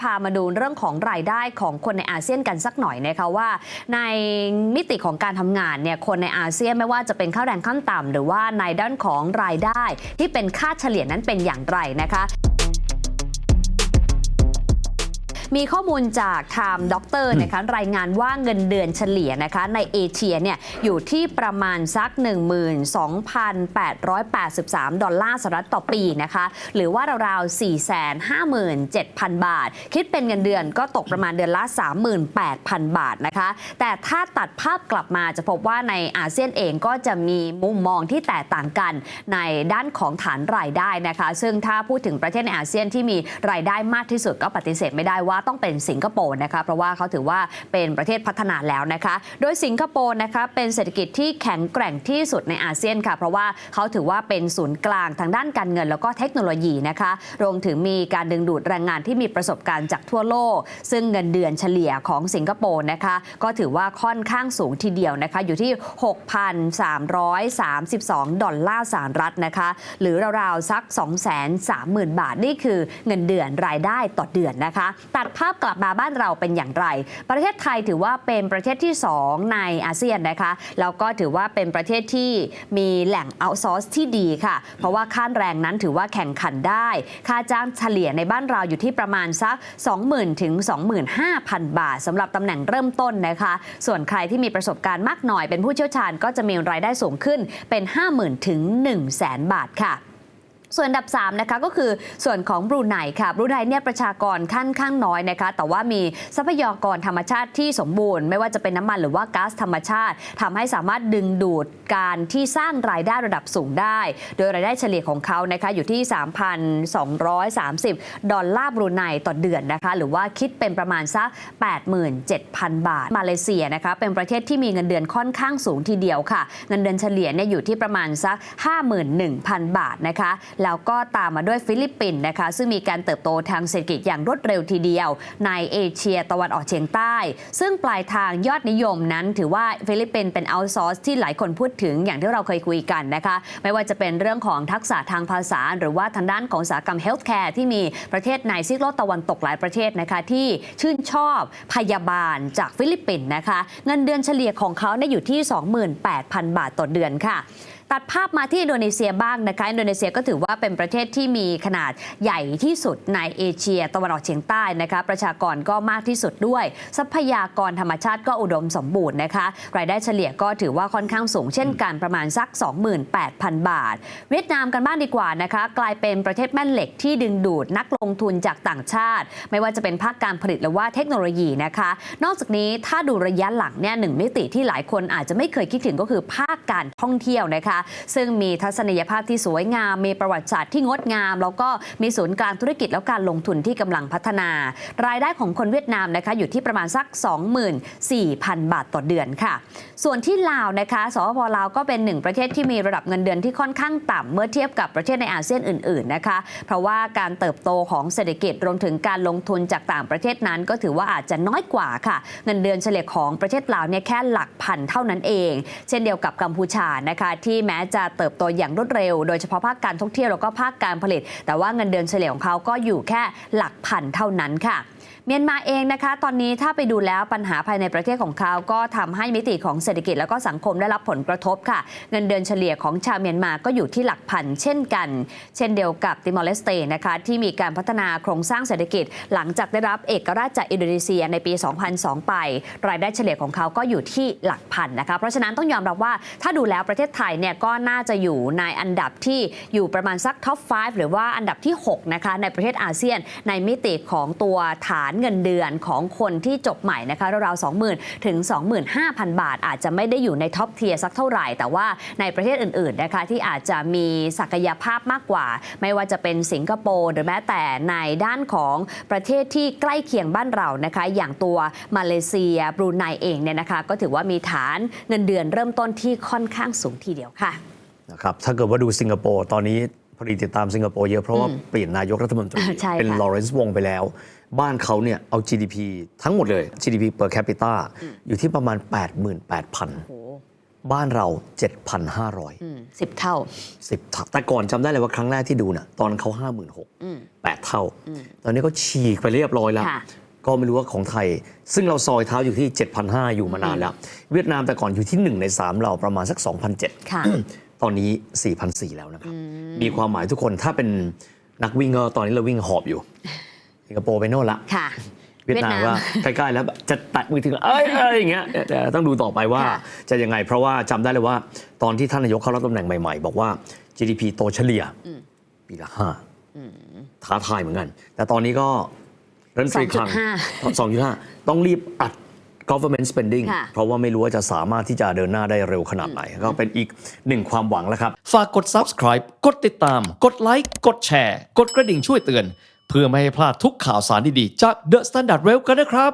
พามาดูเรื่องของรายได้ของคนในอาเซียนกันสักหน่อยนะคะว่า ในมิติของการทำงานเนี่ยคนในอาเซียนไม่ว่าจะเป็นข้าแรงขั้นต่ำหรือว่าในด้านของรายได้ที่เป็นค่าเฉลี่ยนั้นเป็นอย่างไรนะคะ มีข้อมูลจากไทม์ด็อกเตอร์นะคะรายงานว่าเงินเดือนเฉลี่ยนะคะในเอเชียเนี่ยอยู่ที่ประมาณสัก 12,883 ดอลลาร์สหรัฐต่อปีนะคะหรือว่าราวๆ457,000 บาท คิดเป็นเงินเดือนก็ตกประมาณเดือนละ 38,000 บาทนะคะแต่ถ้าตัดภาพกลับมาจะพบว่าในอาเซียนเองก็จะมีมุมมองที่แตกต่างกันในด้านของฐานรายได้นะคะ ซึ่งถ้าพูดถึงประเทศในอาเซียนที่มีรายได้มากที่สุดก็ปฏิเสธไม่ได้ว่าต้องเป็นสิงคโปร์นะคะเพราะว่าเขาถือว่าเป็นประเทศพัฒนาแล้วนะคะ โดยสิงคโปร์นะคะเป็นเศรษฐกิจที่แข็งแกร่งที่สุดในอาเซียนค่ะ เพราะว่าเขาถือว่าเป็นศูนย์กลางทางด้านการเงินแล้วก็เทคโนโลยีนะคะรวมถึงมีการดึงดูดแรงงานที่มีประสบการณ์จากทั่วโลก ซึ่งเงินเดือนเฉลี่ยของสิงคโปร์นะคะก็ถือว่าค่อนข้างสูงทีเดียวนะคะอยู่ที่ 6,332 ดอลลาร์สหรัฐนะคะหรือราวๆสัก 230,000 บาทนี่คือเงินเดือนรายได้ต่อเดือนนะคะตัดภาพกลับมาบ้านเราเป็นอย่างไร ประเทศไทยถือว่าเป็นประเทศที่ 2 ในอาเซียนนะคะแล้วก็ถือว่าเป็นประเทศที่มีแหล่งเอาซอร์สที่ดีค่ะ เพราะว่าค่าแรงนั้นถือว่าแข่งขันได้ ค่าจ้างเฉลี่ยในบ้านเราอยู่ที่ประมาณสัก 20,000 ถึง 25,000 บาทสำหรับตำแหน่งเริ่มต้นนะคะ ส่วนใครที่มีประสบการณ์มากหน่อยเป็นผู้เชี่ยวชาญก็จะมีรายได้สูงขึ้นเป็น 50,000 ถึง 100,000บาทค่ะ ส่วนอันดับ 3 นะคะก็คือส่วนของบรูไนค่ะบรูไนเนี่ยประชากรค่อนข้างน้อยนะคะ แต่ว่ามีทรัพยากรธรรมชาติที่สมบูรณ์ ไม่ว่าจะเป็นน้ำมันหรือว่าก๊าซธรรมชาติทำให้สามารถดึงดูดการที่สร้างรายได้ระดับสูงได้ โดยรายได้เฉลี่ยของเขานะคะอยู่ที่ 3,230 ดอลลาร์บรูไนต่อเดือนนะคะ หรือว่าคิดเป็นประมาณสัก 87,000 บาท มาเลเซียนะคะเป็นประเทศที่มีเงินเดือนค่อนข้างสูงทีเดียวค่ะ เงินเดือนเฉลี่ยเนี่ยอยู่ที่ประมาณสัก 51,000 บาทนะคะแล้วก็ตามมาด้วยฟิลิปปินส์นะคะ ซึ่งมีการเติบโตทางเศรษฐกิจอย่างรวดเร็วทีเดียว ในเอเชียตะวันออกเฉียงใต้ ซึ่งปลายทางยอดนิยมนั้น ถือว่าฟิลิปปินส์เป็นเอาซอร์สที่หลายคนพูดถึงอย่างที่เราเคยคุยกันนะคะ ไม่ว่าจะเป็นเรื่องของทักษะทางภาษา หรือว่าทางด้านของสาหกรรมเฮลท์แคร์ที่มีประเทศในซีกโลกตะวันตกหลายประเทศนะคะ ที่ชื่นชอบพยาบาลจากฟิลิปปินส์นะคะ เงินเดือนเฉลี่ยของเขาเนี่ยอยู่ที่ 28,000 บาทต่อเดือนค่ะ ตัดภาพมาที่อินโดนีเซียบ้างนะคะอินโดนีเซียก็ถือว่าเป็นประเทศที่มีขนาดใหญ่ที่สุดในเอเชียตะวันออกเฉียงใต้นะคะประชากรก็มากที่สุดด้วย ทรัพยากรธรรมชาติก็อุดมสมบูรณ์นะคะ รายได้เฉลี่ยก็ถือว่าค่อนข้างสูงเช่นกันประมาณสัก 28,000 บาท เวียดนามกันบ้างดีกว่านะคะกลายเป็นประเทศแม่เหล็กที่ดึงดูดนักลงทุนจากต่างชาติ ไม่ว่าจะเป็นภาคการผลิตหรือว่าเทคโนโลยีนะคะ นอกจากนี้ถ้าดูระยะหลังเนี่ยหนึ่งมิติที่หลายคนอาจจะไม่เคยคิดถึงก็คือภาคการท่องเที่ยวนะคะซึ่งมีทัศนียภาพที่สวยงาม มีประวัติศาสตร์ที่งดงาม แล้วก็มีศูนย์กลางธุรกิจแล้วการลงทุนที่กำลังพัฒนา รายได้ของคนเวียดนามนะคะอยู่ที่ประมาณสัก 24,000 บาทต่อเดือนค่ะ ส่วนที่ลาวนะคะสปปลาวก็เป็นหนึ่งประเทศที่มีระดับเงินเดือนที่ค่อนข้างต่ำเมื่อเทียบกับประเทศในอาเซียนอื่นๆนะคะเพราะว่าการเติบโตของเศรษฐกิจรวมถึงการลงทุนจากต่างประเทศนั้น ก็ถือว่าอาจจะน้อยกว่าค่ะ เงินเดือนเฉลี่ยของประเทศลาวเนี่ยแค่หลักพันเท่านั้นเอง เช่นเดียวกับกัมพูชานะคะที่แม้จะเติบโตอย่างรวดเร็ว โดยเฉพาะภาคการท่องเที่ยวแล้วก็ภาคการผลิต แต่ว่าเงินเดือนเฉลี่ยของเขาก็อยู่แค่หลักพันเท่านั้นค่ะ เมียนมาเองนะคะ ตอนนี้ถ้าไปดูแล้วปัญหาภายในประเทศของเขาก็ทำให้มิติของเศรษฐกิจแล้วก็สังคมได้รับผลกระทบค่ะ เงินเดือนเฉลี่ยของชาวเมียนมาก็อยู่ที่หลักพันเช่นกัน เช่นเดียวกับติมอร์เลสเตนะคะที่มีการพัฒนาโครงสร้างเศรษฐกิจ หลังจากได้รับเอกราชจากอินโดนีเซียในปี 2002 ไป รายได้เฉลี่ยของเขาก็อยู่ที่หลักพันนะคะเพราะฉะนั้นต้องยอมรับว่าถ้าดูแล้วประเทศไทยเนี่ยก็น่าจะอยู่ในอันดับที่อยู่ประมาณสักท็อป 5 หรือว่าอันดับที่ 6 นะคะในประเทศอาเซียนในมิติของตัวฐานเงินเดือนของคนที่จบใหม่นะคะราวๆ20,000 ถึง 25,000 บาท อาจจะไม่ได้อยู่ในท็อปเทียร์สักเท่าไหร่ แต่ว่าในประเทศอื่นๆนะคะที่อาจจะมีศักยภาพมากกว่า ไม่ว่าจะเป็นสิงคโปร์หรือแม้แต่ในด้านของประเทศที่ใกล้เคียงบ้านเรานะคะอย่างตัวมาเลเซียบรูไนเองเนี่ยนะคะก็ถือว่ามีฐานเงินเดือนเริ่มต้นที่ค่อนข้างสูงทีเดียวค่ะนะครับถ้าเกิดว่าดูสิงคโปร์ตอนนี้ พอดีติดตามสิงคโปร์เยอะ เพราะว่าเปลี่ยนนายกรัฐมนตรีใช่ค่ะเป็นลอเรนซ์วงไปแล้ว บ้านเขาเนี่ยเอา GDP ทั้งหมดเลย GDP per capita อยู่ที่ประมาณ 88,000 บ้านเรา 7,500อืมสิบเท่า 10เท่าแต่ก่อนจำได้เลยว่าครั้งแรกที่ดูน่ะตอนเขา 56,000 8 เท่า ตอนนี้ก็ฉีกไปเรียบร้อยแล้วค่ะก็ไม่รู้ว่าของไทย ซึ่งเราซอยเท้าอยู่ที่ 7,500 อยู่มานานแล้ว เวียดนามแต่ก่อนอยู่ที่ 1 ใน 3 เราประมาณสัก 2,007ค่ะ ตอนนี้4,400 แล้วนะครับ มีความหมายทุกคนถ้าเป็นนักวิ่งก็ตอนนี้เราวิ่งหอบอยู่ สิงคโปร์ไปโน่นละ ค่ะ เวียดนามว่าใกล้ๆแล้วแบบจะตัดมือถึงเอ้ยเอ้ยอย่างเงี้ยแต่ต้องดูต่อไปว่าค่ะจะยังไง เพราะว่าจำได้เลยว่า ตอนที่ท่านนายกเข้ารับตำแหน่งใหม่ๆ บอกว่า GDP โตเฉลี่ยปีละห้าท้าทายเหมือนกัน แต่ตอนนี้ก็รัฐมนตรีคลัง2.5สองจุดห้าต้องรีบอัด government spending ค่ะเพราะว่าไม่รู้ว่าจะสามารถที่จะเดินหน้าได้เร็วขนาดไหน ก็เป็นอีกหนึ่งความหวังแล้วครับ ฝากกด subscribe กดติดตาม กดไลค์กดแชร์ กดกระดิ่งช่วยเตือน เพื่อไม่ให้พลาดทุกข่าวสารดีๆ จาก The Standard Well กันนะครับ